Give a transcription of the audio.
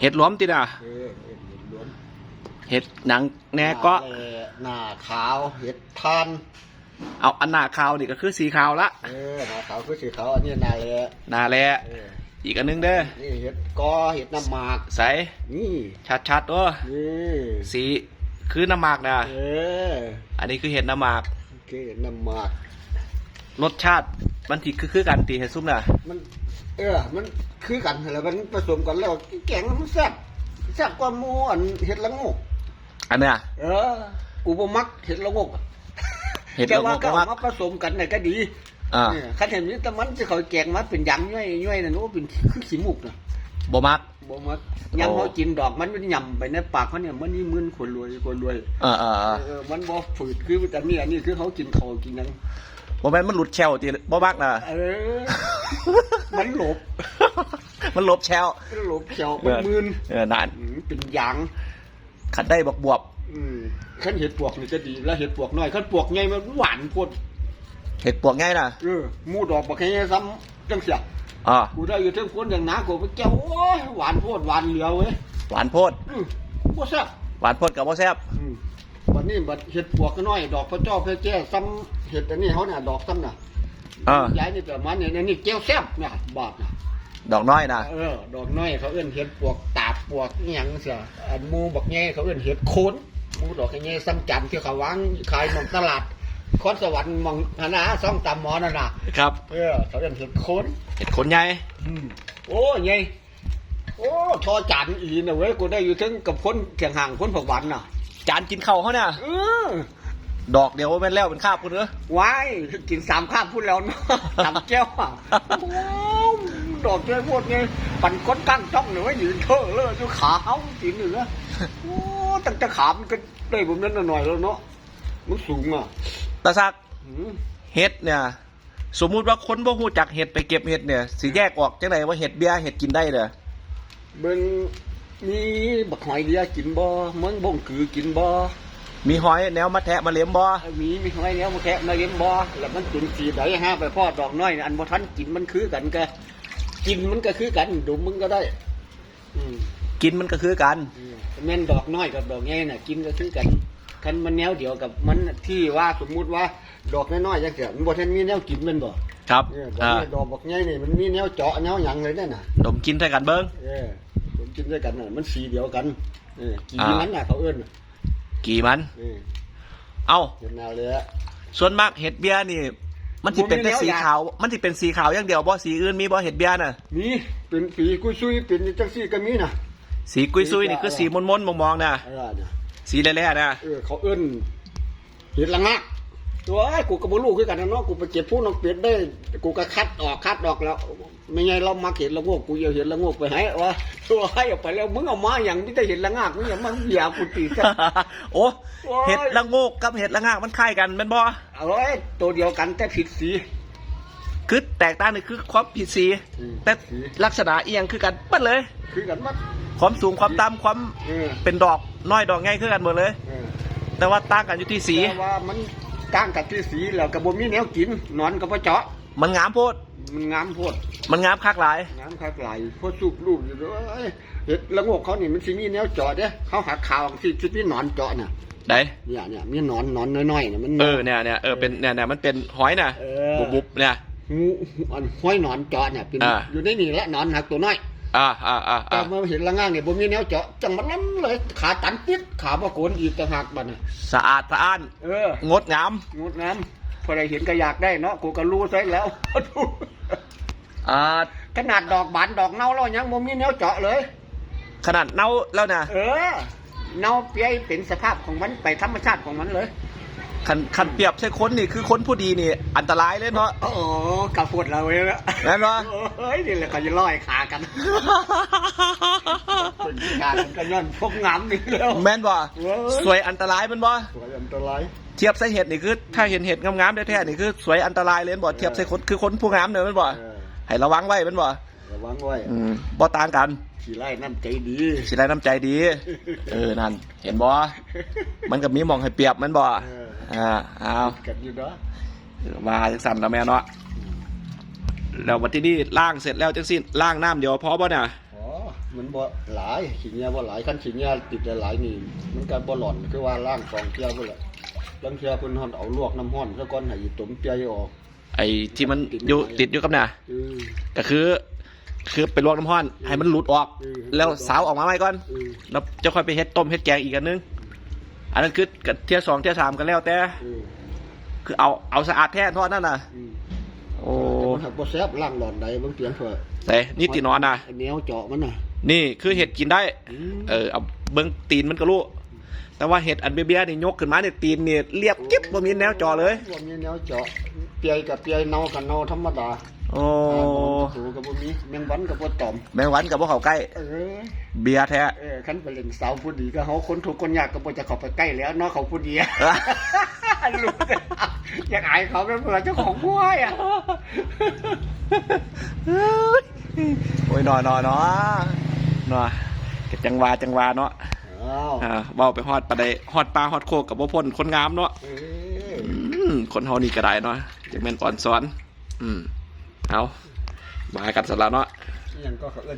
เห็ดหล้อมติน่ะเออเห็ดล้วนเห็ดหนังแหน่ก็หน้าแลหน้าขาว เห็ดทาน เอาอันหน้าขาวนี่ก็คือสีขาวละเออหน้าขาวคือสีขาวอันนี้หน้าแลหน้าแลเอออีกอันหนึงเด้อนี่เห็ดกอเห็ดน้ำหมาก ใสนี่ชัดๆโอ้นี่สีคือน้ำหมากนะเอออันนี้คือเห็ดน้ำหมากโอเคเห็ดน้ำหมากรสชาติ มันที่คือคือกันตีเห็ดซุปน่ะ มัน เออ มันคือกันแล้วมันผสมกันแล้วแกงมันแซ่บแซ่บกว่าหมูอันเห็ดละโงกอันเนี้ยเออ กูบ่มักเห็ดละโงกอะเห็ดแต่ละโงว่ากก็ก็เอามักมาผสมกันน่ะก็ดีอ่าเนี่ยคันเห็นนี่แต่มันจะเขาแกงมาเป็นยำย่อยย่อยนั่นโอ้เป็นคือขี้มุกน่ะ บ่มัก บ่มักโอ้ยำเขากินดอกมันมันยำไปในปากเขาเนี่ยมันนี่มึนคนรวยคนรวยเออเออเออเออมันบ่ฝืดคือแต่นี่อันนี้คือเขากินเขาวกินหยังบ่แม่นมันหลุดแชวตีบ่มักน่ะเออมันหลบ มันหลบแชวมันหลบเขียวมันมึนเออนั่นอืมเป็นหยางขัดได้บวกบวบอืมขั้นเห็ดปวกนี่ก็ดีแล้วเห็ดปวกน้อยขั้นปวกใหญ่มันหวานโพดเห็ดปวกง่ายน่ะเออหมูดอกบักแค่ซ้ำจังเสีย อ่ากูได้อยู่เทั้งคนอย่างน้ากูไปแก้วโอ้ยหวานโพดหวานเหลียวเว้ยหวานโพดอืมบ่แซ่บหวานโพดกับบ่แซ่บอืมวันนี้บัดเห็ดปวกก็น้อย ดอกพระเจ้าพระแจ้ซ้ำเห็ดอันนี้เขาเนี่ยดอกซ้ำน่ะอ่าย้ายนี่ประมาณนี้นี่แก้วแซ่บเนี่ยบาทน่ะ ดอกน้อยน่ะเออ ดอกน้อยเขาเอื้นเห็ดปวกตาบปวกอหย่างเสียอันหมูบักแง่เขาเอื้นเห็ดโคนหมูดอกแง่ซ้ำจันทร์ที่เขาวางขายหมองตลาด คอนสวรรค์หมองหนนะซ่องตามหมอนั่นน่ะครับเออเขาเอื้นเห็ดโคนเห็ดขนใหญ่อืมโอ้ยไงโอ้ทอจานอีนะเว้ยกูได้อยู่ถึงกับคนเถียงห่างคนผักหวานน่ะจานกินข้าวเขาเนี่ยเออดอกเดียวแม่นแล้วเป็นคาบคุณเด้อว้ายกินสามข้ามพูดแล้วเนาะสามแก้วอะโอ้ดอกเจ้าพวกไงปั่นก้นกั้งจ้องหรือว่ายืนเถอะเลยดูขาเขากินเหนือโอ้ตั้งแต่ขามันก็ได้ผมนั้นหน่อยแล้วเนาะมันสูงอะ ตาซักอืมเห็ดเนี่ย สมมุติว่าคนบ่ฮู้จักเห็ดไปเก็บเห็ดเนี่ยสิแยกออกจังไดว่าเห็ดเบี้ยเห็ดกินได้เด้อเบิ่งมีบักหอยเดียกินบ่เมืองบ่งกือกินบ่มีหอยแนวมาแทะมาเลี้ยมบ่มีมีหอยเนี้ยมาแคะมาเลี้ยงบ่แล้วมันจุนสีไดฮะไปพ่อดอกน้อยน่ะอันบ่ทันกินมันคือกันก็กินมันก็คือกันดูมึงก็ได้อืมกินมันก็คือกันอืมแม่นดอกน้อยกับดอกใหญ่น่ะ กินก็คือกัน คันมันแนวเดียวกับมันที่ว่าสมมุติว่าดอกน้อยๆจังซี่มันบ่ทันมีแนวกินแมันบ่ครับเออดอกอ่าน้อยดอกบักใหญ่นี่มันมีแนวเจาะแนวหยังเลยนั่นน่ะ ดมกินใส่กันเบิ่งเออผมกินด้วยกันน่ะมันสีเดียวกันเออกี่อ่ามั มันน่ะเขาเอิ้นน่ะกี่มัน เออเอ้า เห็นแนวเลยอะ ส่วนมากเห็ดเบี้ยนี่ มันสิเป็นแต่สีขาว มันสิเป็นสีขาวอย่างเดียวบ่สีอื่นมีบ่เห็ดเบี้ยน่ะ มีเป็นฝีกุยซุยเป็นจังซี่ก็มีน่ะ สีกุยซุยนี่คือสีมนๆมองๆน่ะ เออน่ะ สีแร่ๆน่ะเออเขาเอิ้นเห็ดละงะตัวไอ้กูก็บ่รู้คือกันนะเนาะกูไปเก็บผู้นกเป็ดได้ กูก็คัดออกคัดออกแล้ว ไม่ไงเรามาเห็ดละโงกกูเอาเห็ดละโงกไปให้วะตัวให้ออกไปแล้วมึงเอามาอย่างที่ได้เห็ดละงากมึงอย่ามาเหยียบกูตีซะโอ้โอ้ยเห็ดละโงกกับเห็ดละงากมันคล้ายกันแม่นบ่เอาไว้ตัวเดียวกันแต่ผิดสีคือแตกต่างนี่คือความผิดสีอืมแต่สีลักษณะเอียงคือกันเปัดเลย คือกันมัดความสูงความต่ำความเออเป็นดอก น้อยดอกง่ายคือกันหมดเลย เออแต่ว่าต่างกันอยู่ที่สี แต่ว่ามันก้างกับที่สีแล้วก็บ่มีแนวกินนอนก็บ่เจาะ มันงามโพด มันงามโพดมันงามคักหลายน้ำคักไหลเพราะสูบลูกอยู่ด้วยเห็ดละโงกเขานี่มันสิมีแนวเจาะเด้เขาหักขาวที่ที่มีหนอนเจาะน่ะไดเนี่ยเนี่ยมีหนอนหนอนน้อยๆน่ะมัน เออเนี่ยเนี่ยเออเป็นเนี่ยเนี่ยมันเป็นหอยน่ะเออ บุบบุบเนี่ย งูอันห้อยหนอนเจาะเนี่ยเป็นอ่า อยู่ในนี่แหละหนอนหักตัวน้อย อ่าอ่าอ่าแต่อ่าเมื่อเห็นละง่างเนี่ยบ่มีแนวเจาะจังมันนั้นเลย ขาตันติดขาบ่โกนอีกต่างหากบัดน่ะสะอาดสะอ้าน เออ งดงาม งดงามพอได้เห็นก็อยากได้เนาะกูก็รู้ซะแล้ว อ่า ขนาดดอกบานดอกเน่าแล้วยังบ่มีแนวเจาะเลย ขนาดเน่าแล้วนะ เออ เน่าเปียเป็นสภาพของมันไปธรรมชาติของมันเลย คันคันเปรียบใช่คนนี่คือคนผู้ดีนี่ อันตรายเลยเนาะ โอ้โหกระปวดเราเลยละแม่นบ่ เฮ้ยนี่แหละเขาจะล่อยขากันคนที่ขากันก็ย้อนพวกงามนี่แล้ว แม่นบ่เว้ย สวยอันตรายแมันบ่สวยอันตรายเทียบใส่เห็ดนี่คือ ถ้าเห็นเห็ดงามๆแท้ๆนี่คือสวยอันตรายเลยแม่นบ่เทียบใส่คนคือคนผู้งามเนี่ยแมันบ่เออให้ระวังไว้แมันบ่ระวังไว้อืมบ่ต่างกันขี่ไล่น้ำใจดี สิได้น้ำใจดี เออนั่น เห็นบ่มันก็มีหมองให้เปรียบแมันบ่เออ อ่าเอากันอยู่เนาะว่าจังสั่นแล้วแม่เนาะแล้ววันที่นี่ล่างเสร็จแล้วจังสิ้นล่างน้ำเดียวพอบ่เนี่ยอ๋อมันบ่หลายขี้เงี้ยบ่หลายคันขี้เงี้ยติดหลายๆนี่มันก็บ่หล่อนคือว่าล่างกองเกลือพุ่นแหละลังเทื่อเพิ่นฮอนเอาลวกน้ำร้อนซะก่อนให้อีตุ่มเปียออกไอ้ที่มันอยู่ติดอยู่กับน่ะเออก็คือ คือไปลวกน้ำร้อนให้มันหลุดออกอืมแล้วสาวออกมาใหม่ก่อนเออแล้วจะค่อยไปเฮ็ดต้มเฮ็ดแกงอีกอันนึง อันนั้นคือกับเที่ยสองเที่ยสามกันแล้วแต่เออคือเอาเอาสะอาดแท้ทอดนั่นน่ะ อืมโอ้แต่มันหักบ่แซ่บล่างหลอนใดเบิ่งเตียงเถอะแต่นี่ตีนอนน่ะไอ้เหนียวเจาะมันน่ะนี่คือเห็ดกินได้อืมเออเอาเบิ้งตีนมันก็รู้ แต่ว่าเห็ดอันเบี้ยๆนี่ยกขึ้นมาเนี่ยตีนเนี่ยเรียบกิ๊บบ่มีแนวจอเลย บ่มีแนวเจาะเปียกับเปียเนากับเนาธรรมดา โอ้อ่าบ่มีสูกับบ่มีแมงวันกับบ่ตอมแมงวันกับพวกเขาใกล้ เออ เบียร์แท้ เออคันไปเล่นสาวผู้ดีก็เฮาคนทุกข์คนยากก็บ่จะเข้าไปใกล้แล้วเนาะเขาผู้ดีอะอะลูกอยากอายเขาเป็นเพื่อนเจ้าของห้วยอะโอ้ยหนอหนอหนอหนอก็จังหวาจังหวาเนาะอ้าวอ่าเว้าไปฮอดปลาได้ฮอดปลาฮอดโคกกับบ่พ้นคนงามเนาะเอออืมคนเฮานี่ก็ได้เนาะจังแม่นอ่อนซ้อน อืม เอามากันซะแล้วเนาะอิหยังก็เขาเอิ้น